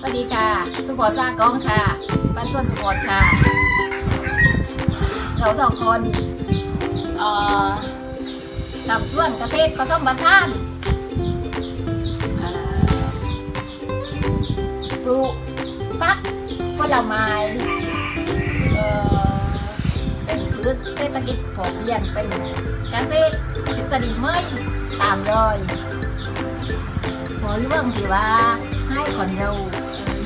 สวัสร้างกองค่ะบ้านส่วนสปอค่ะ เราสองคน เอ่อทำส่วนเกษตรผสมผสานเอ่อปลูกฟักผลไม้เอ่อเป็นพืชเศรษฐกิจพอเพียงเป็นเกษตรทฤษฎีใหม่ตามรอยพอเรื่องที่ว่าให้คนเรา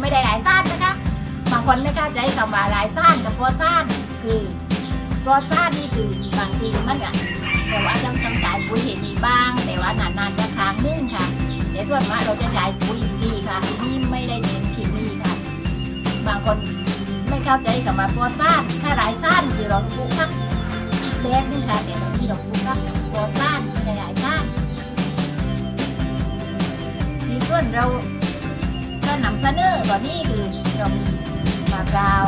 ไม่ได้หลายสั้นนะคะบางคนไม่เข้าใจคำว่าหลายสั้นกับพอสั้นคือพอสั้นนี่คือบางทีมันอะแต่ว่าจำทำสายปุ๋ยเห็นมีบ้าง แต่ว่านานๆจะค้างนึ่งค่ะในส่วนมากเราจะใช้ปุ๋ยซีค่ะนี่ไม่ได้เน้นเคมีค่ะ บางคนไม่เข้าใจกับว่าพอสั้นถ้าหลายสั้นคือเอาปุกค่ะอีกแบบนึงค่ะแต่บางทีเอาปุกค่ะพอสั้นหลายซ่านในส่วนเรา ก็นำเสนอตอนนี้คือเรามีมะพร้าว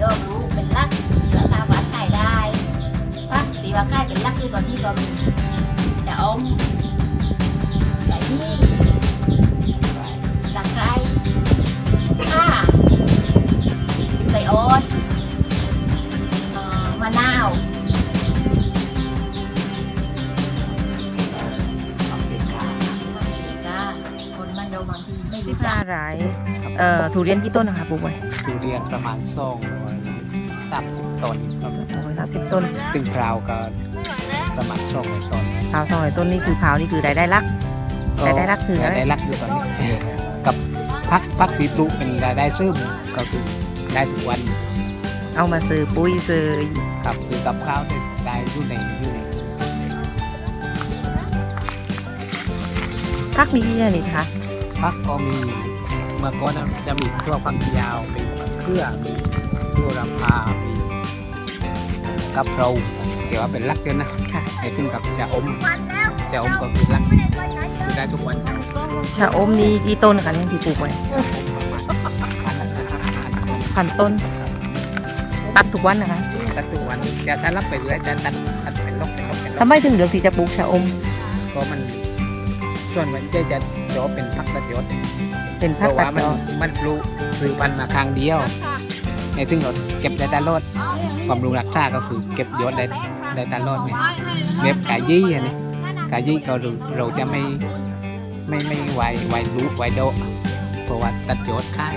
ยอดรู้เป็นลักที่เราสาวัดขายได้ปักสีว่าใกล้เป็นลักคือตอนนี้ก็มีจะอมใส่นี่ บางทีไม่สิรู้บจัห้ากรายเอ่อทุเรียนกี่ต้นนะคะปลูกไว้ทุเรียนประมาณสองร้อยสามสิบต้นครับสองร้อยสามสิบต้นตึงพราวก็ประมาณสองร้อยต้นพร้าวสองร้อยต้นนี่คือพร้าวนี่คือรายได้หลัก รายได้หลักคืออะไร รายได้หลักอยู่ตอนนี้ กับพักพักปีปลูกเป็นรายได้ซึมก็คือได้ทุกวันเอามาซื้อปุ๋ยซื้อครับซื้อกับข้าวได้ได้อยู่ในอยู่ในพักนี้ที่นี่คะ พักก็มีเมื่อก่อนนะจะมีทั่วพักยาวมีเครือมีทั่วรำพามีกับเราเกี่ยวว่าเป็นหลักเดียวนะค่ะไอ้ขึ้นกับจะอมจะอมก็คือหลักคือได้ทุกวันชะอมนี่กี่ต้นคะเนี่ยที่ปลูกไว้พันต้น ตัดทุกวันนะคะตัดทุกวันจะถ้ารับไปเรื่อยจะตัดตัดเป็นลกเป็นลกเป็นลทำกไมถึงเลือกที่จะปลูกชะอม ก็มันส่วนมันจะจะ จบเป็นพักตัดยศเป็นเพพักราะตัว่าดมันดอกมันปลูกซื้อพันธุ์มาครั้งเดียวในถึงเราเก็บได้ตลอดความรู้รักษาก็คือเก็บยศได้ได้ตลอดเนี่ยเว็บกายี่อันนี้กายี่ก็เราเราจะไม่ไม่ไม่ไวไวรู้ไวโดะเพราะว่าตัดยศค่าย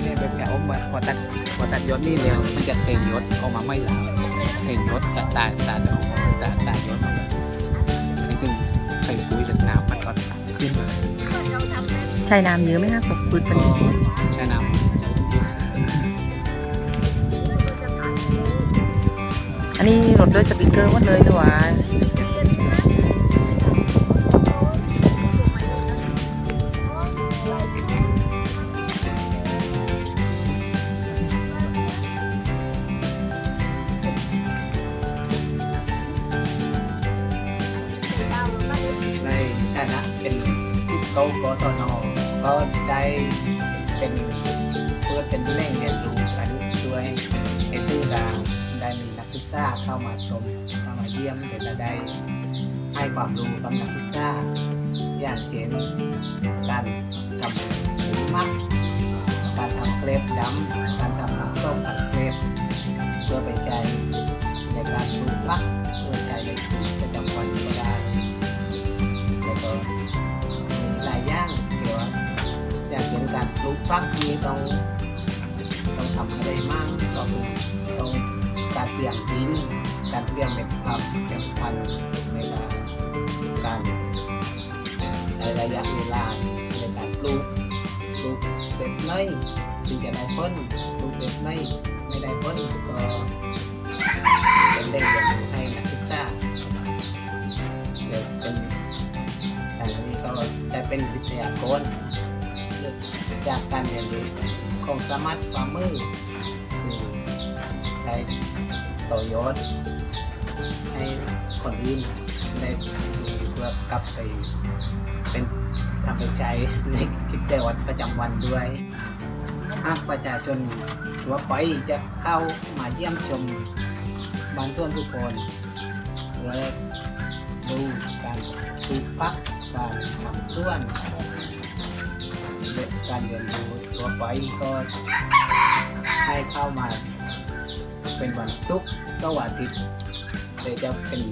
เนี่ยแบบแถวมาพอตัดพอตัดยศนี่เร็วมันจะเต่งยศออกมาไม่หลาเต่งยศกับตาตาดอกตาตายศออกมา ใช้น้ำเยอะไหมคะกับพืชเป็นก็ใช้น้อันนี้รดด้วยสปริงเกอร์หมดเลยหรือว่าำในฐานะเป็นสิบโตกศน ก็ได้เป็นเพื่อเป็นแหล่งเรียนรู้กันด้วยในตู้ดาได้มีนักศึกษาเข้ามาชมเข้ามาเยี่ยมเดี๋ยวจะได้ให้ความรู้กับนักศึกษาอย่างเช่นการทำมักการทำเคล็ดดำ ฟักนี้ต้องต้องทำอะไรมากต้องต้องการเตรียมดินการเตรียมเม็ดพับเตรียมพันธุ์ในการการในระยะเวลาในการปลูกปลูกแบบไหนถึงจะได้ผลปลูกแบบไหนไม่ได้ผลก็เป็นเรื่องเรียนรู้ให้นักศึกษาเดี๋ยวเป็นแต่อันนี้ก็จะเป็นวิทยากร จากการเรียนรู้ของสมาร์ทฟาร์มเมอร์คือได้ต่อยอดให้คนอื่นได้มีเพื่อกลับไปเป็นทำไปใช้ในกิจวัตรประจำวันด้วยหากประชาชนทั่วไปจะเข้ามาเยี่ยมชมบ้านต้นทุกคนและดูการปลูกพักการทำสวน การเรียนรู้ทั่วไปก็ให้เข้ามาเป็นวันศุกร์เสาร์อาทิตย์แต่จะเป็น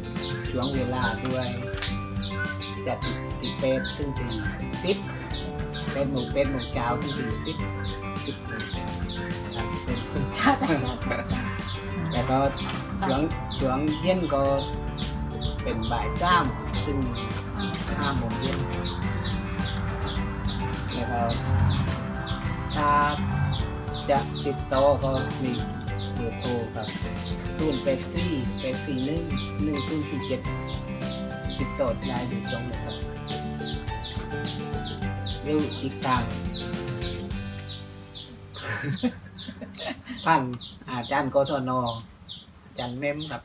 ช่วงเวลาด้วยจะติดติดเป็ดถึงถึงสิบเป็นหมูเป็ดหมูเจ้าถึงถึงสิบสิบโมงครับเป็นคุณจ้าจ้าจ้าแล้วก็ช่วงช่วงเย็นก็เป็นบ่ายสามถึงห้าโมงเย็น ก็ถ้าจะติดต่อก็มีเบอร์โทรครับศูนย์แปดสี่แปดสี่หนึ่งหนึ่งศูนย์สี่เจ็ดติดต่อได้โดยตรงเลยครับเร็วอีกทางท่านอาจารย์กศนอาจารย์เมมครับ